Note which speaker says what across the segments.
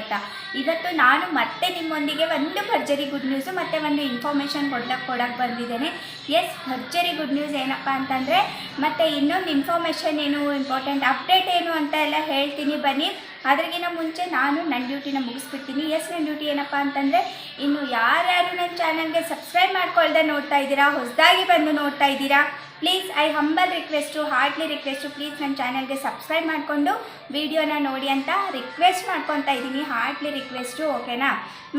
Speaker 1: ಅಂತ ಇವತ್ತು ನಾನು ಮತ್ತೆ ನಿಮ್ಮೊಂದಿಗೆ ಒಂದು ಭರ್ಜರಿ ಗುಡ್ ನ್ಯೂಸು ಮತ್ತು ಒಂದು ಇನ್ಫಾರ್ಮೇಷನ್ ಕೊಡ್ಲಕ್ಕೆ ಕೊಡಕ್ಕೆ ಬಂದಿದ್ದೇನೆ. ಎಸ್ ಭರ್ಜರಿ ಗುಡ್ ನ್ಯೂಸ್ ಏನಪ್ಪ ಅಂತಂದರೆ, ಮತ್ತು ಇನ್ನೊಂದು ಇನ್ಫಾರ್ಮೇಷನ್ ಏನು ಇಂಪಾರ್ಟೆಂಟ್ ಅಪ್ಡೇಟ್ ಏನು ಅಂತ ಎಲ್ಲ ಹೇಳ್ತೀನಿ ಬನ್ನಿ. ಅದ್ರಗಿನ ಮುಂಚೆ ನಾನು ನನ್ನ ಡ್ಯೂಟಿನ ಮುಗಿಸ್ಬಿಡ್ತೀನಿ. ಎಸ್ ನನ್ನ ಡ್ಯೂಟಿ ಏನಪ್ಪ ಅಂತಂದರೆ, ಇನ್ನು ಯಾರ್ಯಾರು ನನ್ನ ಚಾನಲ್ಗೆ ಸಬ್ಸ್ಕ್ರೈಬ್ ಮಾಡ್ಕೊಳ್ದೆ ನೋಡ್ತಾ ಇದ್ದೀರಾ, ಹೊಸದಾಗಿ ಬಂದು ನೋಡ್ತಾ ಇದ್ದೀರಾ please I humble request heartly request please ನನ್ನ ಚಾನಲ್ಗೆ ಸಬ್ಸ್ಕ್ರೈಬ್ ಮಾಡಿಕೊಂಡು ವೀಡಿಯೋನ ನೋಡಿ ಅಂತ ರಿಕ್ವೆಸ್ಟ್ ಮಾಡ್ಕೊತಾ ಇದ್ದೀನಿ. ಹಾರ್ಟ್ಲಿ ರಿಕ್ವೆಸ್ಟು ಓಕೆನಾ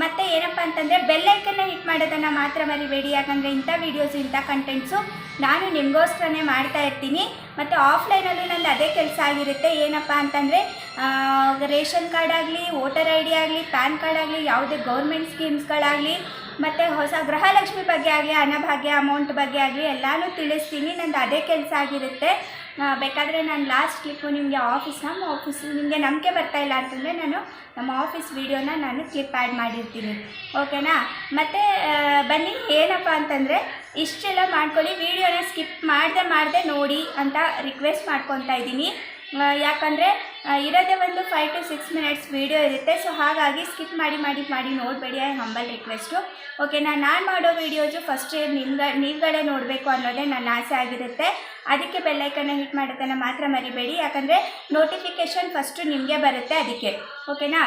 Speaker 1: ಮತ್ತು ಏನಪ್ಪ ಅಂತಂದರೆ ಬೆಲ್ಲೈಕನ್ನ ಹಿಟ್ ಮಾಡೋದನ್ನು ಮಾತ್ರ ಮರಿಬೇಡಿ. ಯಾಕಂದರೆ ಇಂಥ ವೀಡಿಯೋಸ್ ಇಂಥ ಕಂಟೆಂಟ್ಸು ನಾನು ನಿಮಗೋಸ್ಕರನೇ ಮಾಡ್ತಾ ಇರ್ತೀನಿ. ಮತ್ತು ಆಫ್ಲೈನಲ್ಲೂ ನಂದು ಅದೇ ಕೆಲಸ ಆಗಿರುತ್ತೆ. ಏನಪ್ಪ ಅಂತಂದರೆ ರೇಷನ್ ಕಾರ್ಡ್ ಆಗಲಿ ವೋಟರ್ ಐ ಡಿ ಆಗಲಿ ಪ್ಯಾನ್ ಕಾರ್ಡ್ ಆಗಲಿ, ಯಾವುದೇ ಗೌರ್ಮೆಂಟ್ ಸ್ಕೀಮ್ಸ್ಗಳಾಗಲಿ ಮತ್ತು ಹೊಸ ಗೃಹಲಕ್ಷ್ಮಿ ಬಗ್ಗೆ ಆಗಲಿ ಅನ್ನಭಾಗ್ಯ ಅಮೌಂಟ್ ಬಗ್ಗೆ ಆಗಲಿ ಎಲ್ಲನೂ ತಿಳಿಸ್ತೀನಿ. ನಂದು ಅದೇ ಕೆಲಸ ಆಗಿರುತ್ತೆ. ಬೇಕಾದರೆ ನಾನು ಲಾಸ್ಟ್ ಕ್ಲಿಪ್ಪು ನಿಮಗೆ ಆಫೀಸ್ ನಮ್ಮ ಆಫೀಸ್ ನಿಮಗೆ ನಂಬಿಕೆ ಬರ್ತಾ ಇಲ್ಲ ಅಂತಂದರೆ ನಾನು ನಮ್ಮ ಆಫೀಸ್ ವೀಡಿಯೋನ ನಾನು ಕ್ಲಿಪ್ ಆ್ಯಡ್ ಮಾಡಿರ್ತೀನಿ. ಓಕೆನಾ ಮತ್ತು ಬನ್ನಿ, ಏನಪ್ಪ ಅಂತಂದರೆ ಇಷ್ಟೆಲ್ಲ ಮಾಡ್ಕೊಳ್ಳಿ. ವೀಡಿಯೋನ ಸ್ಕಿಪ್ ಮಾಡದೆ ಮಾಡದೆ ನೋಡಿ ಅಂತ ರಿಕ್ವೆಸ್ಟ್ ಮಾಡ್ಕೊತಾ ಇದ್ದೀನಿ. ಯಾಕಂದರೆ ಇರೋದೇ ಒಂದು five to six minutes video ಇರುತ್ತೆ. ಸೊ ಹಾಗಾಗಿ ಸ್ಕಿಪ್ ಮಾಡಿ ಮಾಡಿ ಮಾಡಿ ನೋಡಬೇಡಿ ಐ ಹಂಬಲ್ ರಿಕ್ವೆಸ್ಟು ಓಕೆನಾ ನಾನು ಮಾಡೋ ವೀಡಿಯೋಸು ಫಸ್ಟ್ ನಿಮ್ಗೆ, ನೀವುಗಳೇ ನೋಡಬೇಕು ಅನ್ನೋದೇ ನನ್ನ ಆಸೆ ಆಗಿರುತ್ತೆ. ಅದಕ್ಕೆ ಬೆಲ್ಲೈಕನ್ನ ಹಿಟ್ ಮಾಡೋದನ್ನು ಮಾತ್ರ ಮರಿಬೇಡಿ. ಯಾಕಂದರೆ ನೋಟಿಫಿಕೇಷನ್ ಫಸ್ಟು ನಿಮಗೆ ಬರುತ್ತೆ ಅದಕ್ಕೆ. ಓಕೆನಾ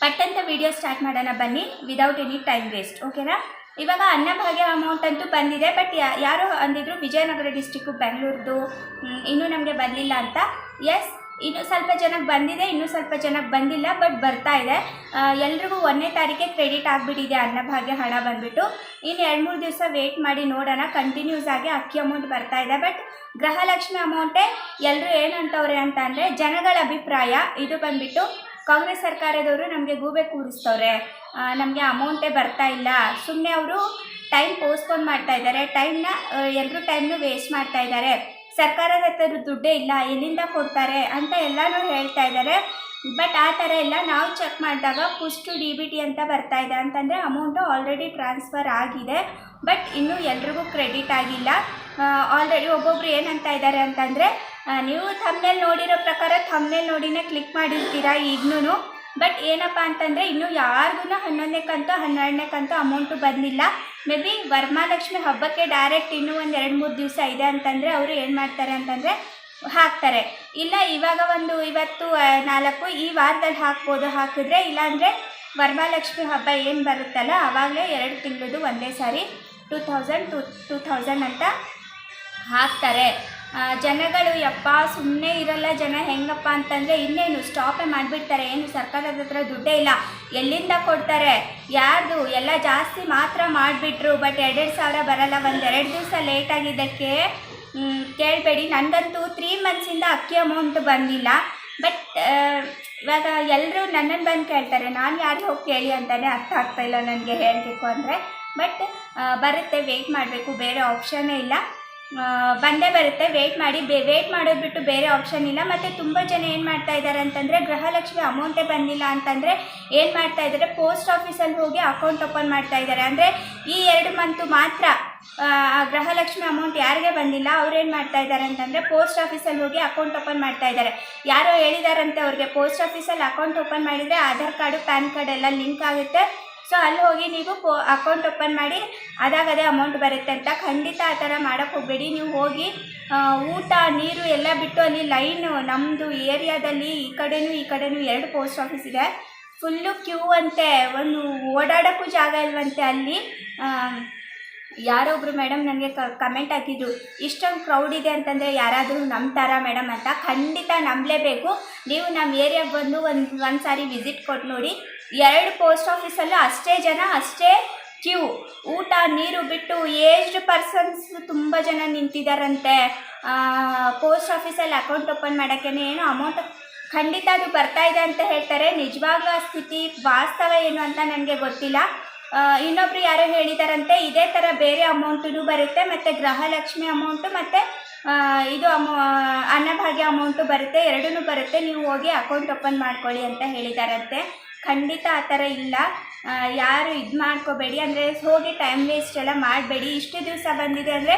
Speaker 1: ಪಟ್ಟಂತ ವೀಡಿಯೋ ಸ್ಟಾರ್ಟ್ ಮಾಡೋಣ ಬನ್ನಿ. ವಿದೌಟ್ ಎನಿ ಟೈಮ್ ವೇಸ್ಟ್ ಓಕೆನಾ ಇವಾಗ ಅನ್ನಭಾಗ್ಯ ಅಮೌಂಟ್ ಅಂತೂ ಬಂದಿದೆ ಬಟ್ ಯಾರೋ ಅಂದಿದ್ರು ವಿಜಯನಗರ ಡಿಸ್ಟಿಕ್ಕು ಬೆಂಗಳೂರ್ದು ಇನ್ನೂ ನಮಗೆ ಬಂದಿಲ್ಲ ಅಂತ. ಎಸ್ ಇನ್ನು ಸ್ವಲ್ಪ ಜನಕ್ಕೆ ಬಂದಿದೆ, ಇನ್ನೂ ಸ್ವಲ್ಪ ಜನಕ್ಕೆ ಬಂದಿಲ್ಲ ಬಟ್ ಬರ್ತಾ ಇದೆ. ಎಲ್ರಿಗೂ ಒಂದನೇ ತಾರೀಕೆ ಕ್ರೆಡಿಟ್ ಆಗಿಬಿಟ್ಟಿದೆ, ಅನ್ನಭಾಗ್ಯ ಹಣ ಬಂದುಬಿಟ್ಟು. ಇನ್ನು ಎರಡು ಮೂರು ದಿವಸ ವೆಯ್ಟ್ ಮಾಡಿ ನೋಡೋಣ ಕಂಟಿನ್ಯೂಸ್ ಆಗಿ ಅಕ್ಕಿ ಅಮೌಂಟ್ ಬರ್ತಾ ಇದೆ. ಬಟ್ ಗೃಹಲಕ್ಷ್ಮಿ ಅಮೌಂಟೇ ಎಲ್ಲರೂ ಏನಂತವ್ರೆ ಅಂತ ಅಂದರೆ ಜನಗಳ ಅಭಿಪ್ರಾಯ ಇದು ಬಂದುಬಿಟ್ಟು, ಕಾಂಗ್ರೆಸ್ ಸರ್ಕಾರದವರು ನಮಗೆ ಗೂಬೆ ಕೂರಿಸ್ತವ್ರೆ. ನಮಗೆ ಅಮೌಂಟೇ ಬರ್ತಾ ಇಲ್ಲ. ಸುಮ್ಮನೆ ಅವರು ಟೈಮ್ ಪೋಸ್ಟ್ಪೋನ್ ಮಾಡ್ತಾ ಇದ್ದಾರೆ. ಟೈಮ್ನ ಎಲ್ಲರೂ ಟೈಮ್ನು ವೇಸ್ಟ್ ಮಾಡ್ತಾ ಇದ್ದಾರೆ. ಸರ್ಕಾರದ ಹತ್ರ ದುಡ್ಡೇ ಇಲ್ಲ, ಎಲ್ಲಿಂದ ಕೊಡ್ತಾರೆ ಅಂತ ಎಲ್ಲನೂ ಹೇಳ್ತಾ ಇದ್ದಾರೆ ಬಟ್ ಆ ಥರ ಎಲ್ಲ ನಾವು ಚೆಕ್ ಮಾಡಿದಾಗ ಪುಷ್ಟು ಡಿ ಬಿ ಟಿ ಅಂತ ಬರ್ತಾ ಇದೆ ಅಂತಂದರೆ ಅಮೌಂಟು ಆಲ್ರೆಡಿ ಟ್ರಾನ್ಸ್ಫರ್ ಆಗಿದೆ. ಬಟ್ ಇನ್ನೂ ಎಲ್ರಿಗೂ ಕ್ರೆಡಿಟ್ ಆಗಿಲ್ಲ. ಆಲ್ರೆಡಿ ಒಬ್ಬೊಬ್ರು ಏನಂತ ಇದ್ದಾರೆ ಅಂತಂದರೆ ನೀವು ಥಮ್ನೇಲ್ ನೋಡಿರೋ ಪ್ರಕಾರ ಥಮ್ನೇಲ್ ನೋಡಿನೇ ಕ್ಲಿಕ್ ಮಾಡಿರ್ತೀರಾ ಈಗ್ನೂ ಬಟ್ ಏನಪ್ಪ ಅಂತಂದರೆ ಇನ್ನೂ ಯಾರಿಗೂ ಹನ್ನೊಂದನೇ ಕಂತು ಹನ್ನೆರಡನೇ ಕಂತು ಅಮೌಂಟು ಬಂದಿಲ್ಲ. ಮೇ ಬಿ ವರಮಹಾಲಕ್ಷ್ಮಿ ಹಬ್ಬಕ್ಕೆ ಡೈರೆಕ್ಟ್ ಇನ್ನೂ ಒಂದು ಎರಡು ಮೂರು ದಿವಸ ಇದೆ ಅಂತಂದರೆ ಅವರು ಏನು ಮಾಡ್ತಾರೆ ಅಂತಂದರೆ ಹಾಕ್ತಾರೆ. ಇಲ್ಲ, ಇವಾಗ ಒಂದು ಇವತ್ತು ನಾಲ್ಕು ಈ ವಾರದಲ್ಲಿ ಹಾಕ್ಬೋದು ಹಾಕಿದ್ರೆ, ಇಲ್ಲಾಂದರೆ ವರಮಹಾಲಕ್ಷ್ಮಿ ಹಬ್ಬ ಏನು ಬರುತ್ತಲ್ಲ ಆವಾಗಲೇ ಎರಡು ತಿಂಗಳದು ಒಂದೇ ಸಾರಿ two thousand to two thousand ಅಂತ ಹಾಕ್ತಾರೆ. ಜನಗಳು, ಯಪ್ಪ ಸುಮ್ಮನೆ ಇರಲ್ಲ ಜನ, ಹೆಂಗಪ್ಪ ಅಂತಂದರೆ ಇನ್ನೇನು ಸ್ಟಾಪೇ ಮಾಡಿಬಿಡ್ತಾರೆ. ಏನು, ಸರ್ಕಾರದ ಹತ್ರ ದುಡ್ಡೇ ಇಲ್ಲ. ಎಲ್ಲಿಂದ ಕೊಡ್ತಾರೆ? ಯಾರ್ದು? ಎಲ್ಲ ಜಾಸ್ತಿ ಮಾತ್ರ ಮಾಡಿಬಿಟ್ರು. ಬಟ್ ಎರಡೆರಡು ಸಾವಿರ ಬರಲ್ಲ. ಒಂದೆರಡು ದಿವಸ ಲೇಟ್ ಆಗಿದ್ದಕ್ಕೆ ಕೇಳಬೇಡಿ. ನನಗಂತೂ ತ್ರೀ ಮಂತ್ಸಿಂದ ಅಕ್ಕಿ ಅಮೌಂಟ್ ಬಂದಿಲ್ಲ. ಬಟ್ ಇವಾಗ ಎಲ್ಲರೂ ನನ್ನನ್ನು ಬಂದು ಕೇಳ್ತಾರೆ. ನಾನು ಯಾರು ಹೋಗಿ ಕೇಳಿ ಅಂತಲೇ ಅರ್ಥ ಆಗ್ತಾಯಿಲ್ಲ ನನಗೆ ಹೇಳಬೇಕು ಅಂದರೆ. ಬಟ್ ಬರುತ್ತೆ. ವೆಯ್ಟ್ ಮಾಡಬೇಕು. ಬೇರೆ ಆಪ್ಷನ್ನೇ ಇಲ್ಲ. ಬಂದೇ ಬರುತ್ತೆ. ವೆಯ್ಟ್ ಮಾಡಿ, ಬೇ ವೆಯ್ಟ್ ಮಾಡೋದು ಬಿಟ್ಟು ಬೇರೆ ಆಪ್ಷನ್ ಇಲ್ಲ. ಮತ್ತು ತುಂಬ ಜನ ಏನು ಮಾಡ್ತಾ ಇದ್ದಾರೆ ಅಂತಂದರೆ, ಗೃಹಲಕ್ಷ್ಮಿ ಅಮೌಂಟೇ ಬಂದಿಲ್ಲ ಅಂತಂದರೆ, ಏನು ಮಾಡ್ತಾ ಇದ್ದಾರೆ ಪೋಸ್ಟ್ ಆಫೀಸಲ್ಲಿ ಹೋಗಿ ಅಕೌಂಟ್ ಓಪನ್ ಮಾಡ್ತಾ ಇದ್ದಾರೆ. ಅಂದರೆ, ಈ ಎರಡು ಮಂತು ಮಾತ್ರ ಗೃಹಲಕ್ಷ್ಮಿ ಅಮೌಂಟ್ ಯಾರಿಗೆ ಬಂದಿಲ್ಲ ಅವ್ರೇನು ಮಾಡ್ತಾ ಇದ್ದಾರೆ ಅಂತಂದರೆ ಪೋಸ್ಟ್ ಆಫೀಸಲ್ಲಿ ಹೋಗಿ ಅಕೌಂಟ್ ಓಪನ್ ಮಾಡ್ತಾ ಇದ್ದಾರೆ. ಯಾರೋ ಹೇಳಿದಾರಂತೆ ಅವ್ರಿಗೆ ಪೋಸ್ಟ್ ಆಫೀಸಲ್ಲಿ ಅಕೌಂಟ್ ಓಪನ್ ಮಾಡಿದರೆ, ಆಧಾರ್ ಕಾರ್ಡು, ಪ್ಯಾನ್ ಕಾರ್ಡ್ ಎಲ್ಲ ಲಿಂಕ್ ಆಗುತ್ತೆ. ಸೊ ಅಲ್ಲಿ ಹೋಗಿ ನೀವು ಅಕೌಂಟ್ ಓಪನ್ ಮಾಡಿ ಅದಾಗದೇ ಅಮೌಂಟ್ ಬರುತ್ತೆ ಅಂತ ಖಂಡಿತ ಆ ಥರ ಮಾಡೋಕ್ಕೆ ಹೋಗಬೇಡಿ. ನೀವು ಹೋಗಿ ಊಟ, ನೀರು ಎಲ್ಲ ಬಿಟ್ಟು ಅಲ್ಲಿ ಲೈನು ನಮ್ಮದು ಏರಿಯಾದಲ್ಲಿ ಈ ಕಡೆನೂ ಈ ಕಡೆನೂ ಎರಡು ಪೋಸ್ಟ್ ಆಫೀಸ್ ಇದೆ. ಫುಲ್ಲು ಕ್ಯೂ ಅಂತೆ, ಒಂದು ಓಡಾಡೋಕ್ಕೂ ಜಾಗ ಇಲ್ವಂತೆ ಅಲ್ಲಿ. ಯಾರೋ ಮೇಡಮ್ ನನಗೆ ಕಮೆಂಟ್ ಹಾಕಿದ್ರು, ಇಷ್ಟೊಂದು ಕ್ರೌಡ್ ಇದೆ ಅಂತಂದರೆ ಯಾರಾದರೂ ನಂಬ್ತಾರಾ ಮೇಡಮ್ ಅಂತ ಖಂಡಿತ ನಂಬಲೇಬೇಕು. ನೀವು ನಮ್ಮ ಏರಿಯಾಗೆ ಬಂದು ಒಂದು ಒಂದು ಸಾರಿ ವಿಸಿಟ್ ಕೊಟ್ಟು ನೋಡಿ. ಎರಡು ಪೋಸ್ಟ್ ಆಫೀಸಲ್ಲೂ ಅಷ್ಟೇ ಜನ, ಅಷ್ಟೇ ಕ್ಯೂ ಊಟ, ನೀರು ಬಿಟ್ಟು ಏಜ್ಡ್ ಪರ್ಸನ್ಸ್ ತುಂಬ ಜನ ನಿಂತಿದ್ದಾರಂತೆ ಪೋಸ್ಟ್ ಆಫೀಸಲ್ಲಿ ಅಕೌಂಟ್ ಓಪನ್ ಮಾಡೋಕ್ಕೆ ಏನು ಅಮೌಂಟ್ ಖಂಡಿತ ಅದು ಬರ್ತಾ ಇದೆ ಅಂತ ಹೇಳ್ತಾರೆ. ನಿಜವಾಗ್ಲೂ ಆ ಸ್ಥಿತಿ ವಾಸ್ತವ ಏನು ಅಂತ ನನಗೆ ಗೊತ್ತಿಲ್ಲ. ಇನ್ನೊಬ್ರು ಯಾರೋ ಹೇಳಿದಾರಂತೆ, ಇದೇ ಥರ ಬೇರೆ ಅಮೌಂಟೂ ಬರುತ್ತೆ, ಮತ್ತು ಗೃಹಲಕ್ಷ್ಮಿ ಅಮೌಂಟು ಮತ್ತು ಇದು ಅಮೌ ಅನ್ನಭಾಗ್ಯ ಅಮೌಂಟು ಬರುತ್ತೆ ಎರಡೂ ಬರುತ್ತೆ. ನೀವು ಹೋಗಿ ಅಕೌಂಟ್ ಓಪನ್ ಮಾಡ್ಕೊಳ್ಳಿ ಅಂತ ಹೇಳಿದಾರಂತೆ. ಖಂಡಿತ ಆ ಥರ ಇಲ್ಲ. ಯಾರು ಇದು ಮಾಡ್ಕೋಬೇಡಿ. ಅಂದರೆ ಹೋಗಿ ಟೈಮ್ ವೇಸ್ಟ್ ಎಲ್ಲ ಮಾಡಬೇಡಿ. ಇಷ್ಟು ದಿವಸ ಬಂದಿದೆ ಅಂದರೆ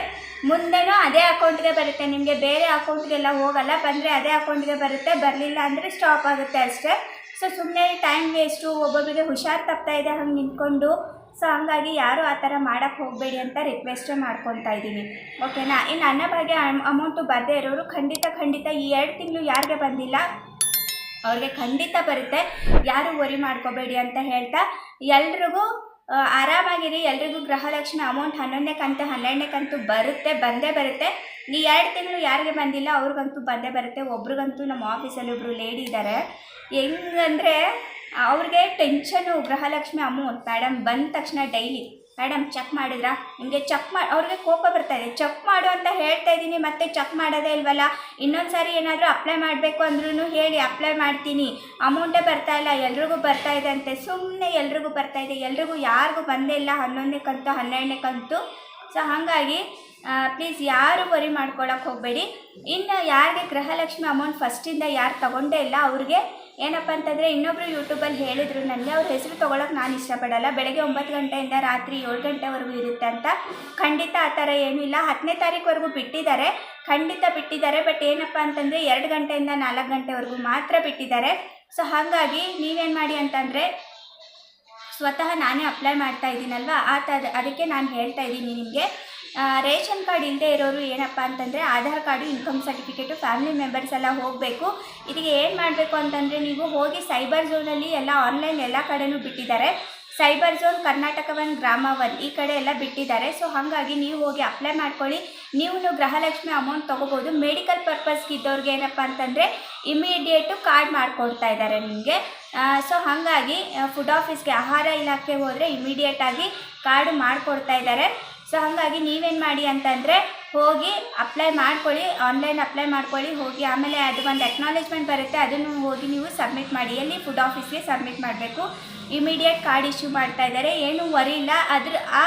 Speaker 1: ಮುಂದೆನೂ ಅದೇ ಅಕೌಂಟ್ಗೆ ಬರುತ್ತೆ. ನಿಮಗೆ ಬೇರೆ ಅಕೌಂಟ್ಗೆಲ್ಲ ಹೋಗಲ್ಲ. ಬಂದರೆ ಅದೇ ಅಕೌಂಟ್ಗೆ ಬರುತ್ತೆ. ಬರಲಿಲ್ಲ ಅಂದರೆ ಸ್ಟಾಪ್ ಆಗುತ್ತೆ ಅಷ್ಟೇ. ಸೊ ಸುಮ್ಮನೆ ಟೈಮ್ ವೇಸ್ಟು ಒಬ್ಬೊಬ್ಬರಿಗೆ ಹುಷಾರು ತಪ್ತಾ ಇದೆ ಹಂಗೆ ನಿಂತ್ಕೊಂಡು. ಸೊ ಹಂಗಾಗಿ ಯಾರು ಆ ಥರ ಮಾಡೋಕ್ಕೆ ಹೋಗಬೇಡಿ ಅಂತ ರಿಕ್ವೆಸ್ಟೇ ಮಾಡ್ಕೊತಾ ಇದ್ದೀನಿ. ಓಕೆನಾ ಇನ್ನು ಅನ್ನ ಬಗ್ಗೆ ಅಮೌಂಟು ಬರದೇ ಇರೋರು ಖಂಡಿತ ಖಂಡಿತ ಈ ಎರಡು ತಿಂಗಳು ಯಾರಿಗೆ ಬಂದಿಲ್ಲ? ಅವ್ರಿಗೆ ಖಂಡಿತ ಬರುತ್ತೆ. ಯಾರು ವರಿ ಮಾಡ್ಕೋಬೇಡಿ ಅಂತ ಹೇಳ್ತಾ ಎಲ್ರಿಗೂ ಆರಾಮಾಗಿರಿ. ಎಲ್ರಿಗೂ ಗೃಹಲಕ್ಷ್ಮಿ ಅಮೌಂಟ್ ಹನ್ನೊಂದನೇ ಕಂತು ಹನ್ನೆರಡನೇ ಕಂತು ಬರುತ್ತೆ, ಬಂದೇ ಬರುತ್ತೆ. ಈ ಎರಡು ತಿಂಗಳು ಯಾರಿಗೆ ಬಂದಿಲ್ಲ, ಅವ್ರಿಗಂತೂ ಬಂದೇ ಬರುತ್ತೆ. ಒಬ್ರಿಗಂತೂ ನಮ್ಮ ಆಫೀಸಲ್ಲಿ ಒಬ್ಬರು ಲೇಡಿ ಇದ್ದಾರೆ ಹೆಂಗಂದರೆ ಅವ್ರಿಗೆ ಟೆನ್ಷನು ಗೃಹಲಕ್ಷ್ಮಿ ಅಮೌಂಟ್ ಮೇಡಮ್ ಬಂದ ತಕ್ಷಣ ಡೈಲಿ ಮೇಡಮ್ ಚೆಕ್ ಮಾಡಿದ್ರಾ? ನಿಮಗೆ ಚೆಕ್ ಮಾ, ಅವ್ರಿಗೆ ಕೋಪ ಬರ್ತಾ ಇದೆ. ಚೆಕ್ ಮಾಡು ಅಂತ ಹೇಳ್ತಾ ಇದ್ದೀನಿ, ಮತ್ತೆ ಚೆಕ್ ಮಾಡೋದೇ ಇಲ್ವಲ್ಲ? ಇನ್ನೊಂದು ಸಾರಿ ಏನಾದರೂ ಅಪ್ಲೈ ಮಾಡಬೇಕು ಅಂದ್ರೂ ಹೇಳಿ ಅಪ್ಲೈ ಮಾಡ್ತೀನಿ. ಅಮೌಂಟೇ ಬರ್ತಾ ಇಲ್ಲ, ಎಲ್ರಿಗೂ ಬರ್ತಾ ಇದೆ ಅಂತೆ. ಸುಮ್ಮನೆ ಎಲ್ರಿಗೂ ಬರ್ತಾ ಇದೆ. ಎಲ್ರಿಗೂ ಯಾರಿಗೂ ಬಂದೇ ಇಲ್ಲ ಹನ್ನೊಂದನೇ ಕಂತು ಹನ್ನೆರಡನೇ ಕಂತು ಸೊ ಹಾಗಾಗಿ ಪ್ಲೀಸ್ ಯಾರು ವರಿ ಮಾಡ್ಕೊಳಕ್ಕೆ ಹೋಗಬೇಡಿ. ಇನ್ನು ಯಾರಿಗೆ ಗೃಹಲಕ್ಷ್ಮಿ ಅಮೌಂಟ್ ಫಸ್ಟಿಂದ ಯಾರು ತಗೊಂಡೇ ಇಲ್ಲ, ಅವ್ರಿಗೆ ಏನಪ್ಪ ಅಂತಂದರೆ ಇನ್ನೊಬ್ಬರು ಯೂಟ್ಯೂಬಲ್ಲಿ ಹೇಳಿದರು ನನಗೆ ಅವ್ರ ಹೆಸರು ತೊಗೊಳಕ್ಕೆ ನಾನು ಇಷ್ಟಪಡಲ್ಲ. ಬೆಳಗ್ಗೆ ಒಂಬತ್ತು ಗಂಟೆಯಿಂದ ರಾತ್ರಿ ಏಳು ಗಂಟೆವರೆಗೂ ಇರುತ್ತೆ ಅಂತ. ಖಂಡಿತ ಆ ಥರ ಏನೂ ಇಲ್ಲ. ಹತ್ತನೇ ತಾರೀಕುವರೆಗೂ ಬಿಟ್ಟಿದ್ದಾರೆ. ಖಂಡಿತ ಬಿಟ್ಟಿದ್ದಾರೆ, ಬಟ್ ಏನಪ್ಪ ಅಂತಂದರೆ ಎರಡು ಗಂಟೆಯಿಂದ ನಾಲ್ಕು ಗಂಟೆವರೆಗೂ ಮಾತ್ರ ಬಿಟ್ಟಿದ್ದಾರೆ. ಸೊ, ಹಾಗಾಗಿ ನೀವೇನು ಮಾಡಿ ಅಂತಂದರೆ ಸ್ವತಃ ನಾನೇ ಅಪ್ಲೈ ಮಾಡ್ತಾ ಇದ್ದೀನಲ್ವಾ? ಆ ಥರ, ಅದಕ್ಕೆ ನಾನು ಹೇಳ್ತಾ ಇದ್ದೀನಿ ನಿಮಗೆ. ರೇಷನ್ ಕಾರ್ಡ್ ಇಲ್ಲದೆ ಇರೋರು ಏನಪ್ಪ ಅಂತಂದರೆ Aadhaar card, income certificate, family members ಎಲ್ಲ ಹೋಗಬೇಕು. ಇದಕ್ಕೆ ಏನು ಮಾಡಬೇಕು ಅಂತಂದರೆ ನೀವು ಹೋಗಿ ಸೈಬರ್ ಝೋನಲ್ಲಿ ಎಲ್ಲ ಆನ್ಲೈನ್ ಎಲ್ಲ ಕಡೆನೂ ಬಿಟ್ಟಿದ್ದಾರೆ. Cyber zone Karnataka one, Grama one ಈ ಕಡೆ ಎಲ್ಲ ಬಿಟ್ಟಿದ್ದಾರೆ. ಸೊ, ಹಾಗಾಗಿ ನೀವು ಹೋಗಿ ಅಪ್ಲೈ ಮಾಡ್ಕೊಳ್ಳಿ. ನೀವು ಗೃಹಲಕ್ಷ್ಮಿ ಅಮೌಂಟ್ ತೊಗೋಬೋದು. ಮೆಡಿಕಲ್ ಪರ್ಪಸ್ಗೆ ಇದ್ದವ್ರಿಗೆ ಏನಪ್ಪ ಅಂತಂದರೆ ಇಮಿಡಿಯೇಟು ಕಾರ್ಡ್ ಮಾಡಿಕೊಡ್ತಾ ಇದ್ದಾರೆ ನಿಮಗೆ. ಸೊ, ಹಾಗಾಗಿ ಫುಡ್ ಆಫೀಸ್ಗೆ ಆಹಾರ ಇಲಾಖೆಗೆ ಹೋದರೆ ಇಮಿಡಿಯೇಟಾಗಿ ಕಾರ್ಡು ಮಾಡಿಕೊಡ್ತಾ ಇದ್ದಾರೆ. ಸೊ ಹಾಗಾಗಿ ನೀವೇನು ಮಾಡಿ ಅಂತಂದರೆ ಹೋಗಿ ಅಪ್ಲೈ ಮಾಡ್ಕೊಳ್ಳಿ ಆನ್ಲೈನ್ ಅಪ್ಲೈ ಮಾಡ್ಕೊಳ್ಳಿ, ಹೋಗಿ ಆಮೇಲೆ ಅದು ಒಂದು ಅಕ್ನಾಲೇಜ್ಮೆಂಟ್ ಬರುತ್ತೆ, ಅದನ್ನು ಹೋಗಿ ನೀವು ಸಬ್ಮಿಟ್ ಮಾಡಿ. ಎಲ್ಲಿ ಫುಡ್ ಆಫೀಸ್ಗೆ ಸಬ್ಮಿಟ್ ಮಾಡಬೇಕು? ಇಮಿಡಿಯೇಟ್ ಕಾರ್ಡ್ ಇಶ್ಯೂ ಮಾಡ್ತಾ ಇದ್ದಾರೆ. ಏನು ವರಿ ಇಲ್ಲ. ಅದ್ರ ಆ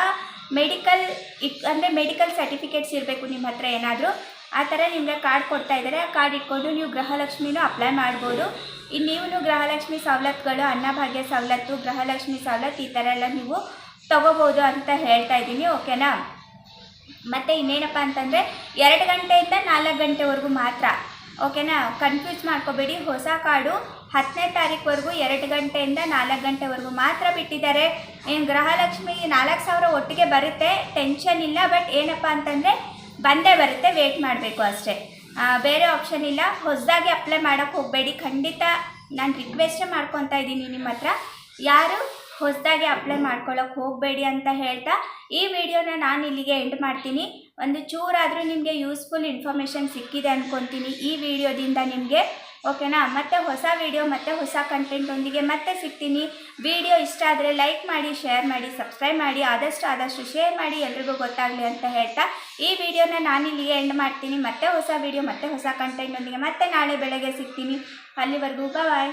Speaker 1: ಮೆಡಿಕಲ್ ಇಟ್ ಅಂದರೆ ಮೆಡಿಕಲ್ ಸರ್ಟಿಫಿಕೇಟ್ಸ್ ಇರಬೇಕು ನಿಮ್ಮ ಹತ್ರ ಏನಾದರೂ. ಆ ಥರ ನಿಮಗೆ ಕಾರ್ಡ್ ಕೊಡ್ತಾ ಇದ್ದಾರೆ. ಆ ಕಾರ್ಡ್ ಇಟ್ಕೊಂಡು ನೀವು ಗೃಹಲಕ್ಷ್ಮಿನೂ ಅಪ್ಲೈ ಮಾಡ್ಬೋದು. ಇನ್ನು ನೀವು ಗೃಹಲಕ್ಷ್ಮಿ ಸವಲತ್ತುಗಳು ಅನ್ನಭಾಗ್ಯ ಸವಲತ್ತು, ಗೃಹಲಕ್ಷ್ಮಿ ಸವಲತ್ತು ಈ ಥರ ಎಲ್ಲ ನೀವು ತಗೋಬೋದು ಅಂತ ಹೇಳ್ತಾ ಇದ್ದೀನಿ, ಓಕೆನಾ? ಮತ್ತು ಇನ್ನೇನಪ್ಪ ಅಂತಂದರೆ, ಎರಡು ಗಂಟೆಯಿಂದ ನಾಲ್ಕು ಗಂಟೆವರೆಗೂ ಮಾತ್ರ, ಓಕೆನಾ? ಕನ್ಫ್ಯೂಸ್ ಮಾಡ್ಕೋಬೇಡಿ. ಹೊಸ ಕಾರ್ಡು ಹತ್ತನೇ ತಾರೀಕುವರೆಗೂ ಎರಡು ಗಂಟೆಯಿಂದ ನಾಲ್ಕು ಗಂಟೆವರೆಗೂ ಮಾತ್ರ ಬಿಟ್ಟಿದ್ದಾರೆ. ಏನು, ಗೃಹಲಕ್ಷ್ಮಿ ನಾಲ್ಕು ಸಾವಿರ ಒಟ್ಟಿಗೆ ಬರುತ್ತೆ ಟೆನ್ಷನ್ ಇಲ್ಲ ಬಟ್ ಏನಪ್ಪ ಅಂತಂದರೆ, ಬಂದೇ ಬರುತ್ತೆ ವೇಟ್ ಮಾಡಬೇಕು ಅಷ್ಟೇ. ಬೇರೆ ಆಪ್ಷನ್ ಇಲ್ಲ. ಹೊಸದಾಗಿ ಅಪ್ಲೈ ಮಾಡೋಕ್ಕೆ ಹೋಗಬೇಡಿ. ಖಂಡಿತ ನಾನು ರಿಕ್ವೆಸ್ಟೇ ಮಾಡ್ಕೊತಾ ಇದ್ದೀನಿ ನಿಮ್ಮ ಹತ್ರ. ಯಾರು? ಹೊಸದಾಗಿ ಅಪ್ಲೈ ಮಾಡ್ಕೊಳ್ಳೋಕೆ ಹೋಗಬೇಡಿ ಅಂತ ಹೇಳ್ತಾ ಈ ವಿಡಿಯೋನ ನಾನು ಇಲ್ಲಿಗೆ ಎಂಡ್ ಮಾಡ್ತೀನಿ. ಒಂದು ಚೂರಾದರೂ ನಿಮಗೆ ಯೂಸ್ಫುಲ್ ಇನ್ಫಾರ್ಮೇಷನ್ ಸಿಕ್ಕಿದೆ ಅಂದ್ಕೊತೀನಿ ಈ ವಿಡಿಯೋದಿಂದ ನಿಮಗೆ ಓಕೆನಾ ಮತ್ತೆ ಹೊಸ ವಿಡಿಯೋ ಮತ್ತೆ ಹೊಸ ಕಂಟೆಂಟೊಂದಿಗೆ ಮತ್ತೆ ಸಿಗ್ತೀನಿ. ವಿಡಿಯೋ ಇಷ್ಟ ಆದರೆ ಲೈಕ್ ಮಾಡಿ ಶೇರ್ ಮಾಡಿ ಸಬ್ಸ್ಕ್ರೈಬ್ ಮಾಡಿ, ಆದಷ್ಟು ಆದಷ್ಟು ಶೇರ್ ಮಾಡಿ, ಎಲ್ರಿಗೂ ಗೊತ್ತಾಗಲಿ ಅಂತ ಹೇಳ್ತಾ ಈ ವಿಡಿಯೋನ ನಾನು ಇಲ್ಲಿಗೆ ಎಂಡ್ ಮಾಡ್ತೀನಿ. ಮತ್ತೆ ಹೊಸ ವಿಡಿಯೋ ಮತ್ತೆ ಹೊಸ ಕಂಟೆಂಟೊಂದಿಗೆ ಮತ್ತೆ ನಾಳೆ ಬೆಳಗ್ಗೆ ಸಿಗ್ತೀನಿ. ಅಲ್ಲಿವರೆಗೂ ಬಾಯ್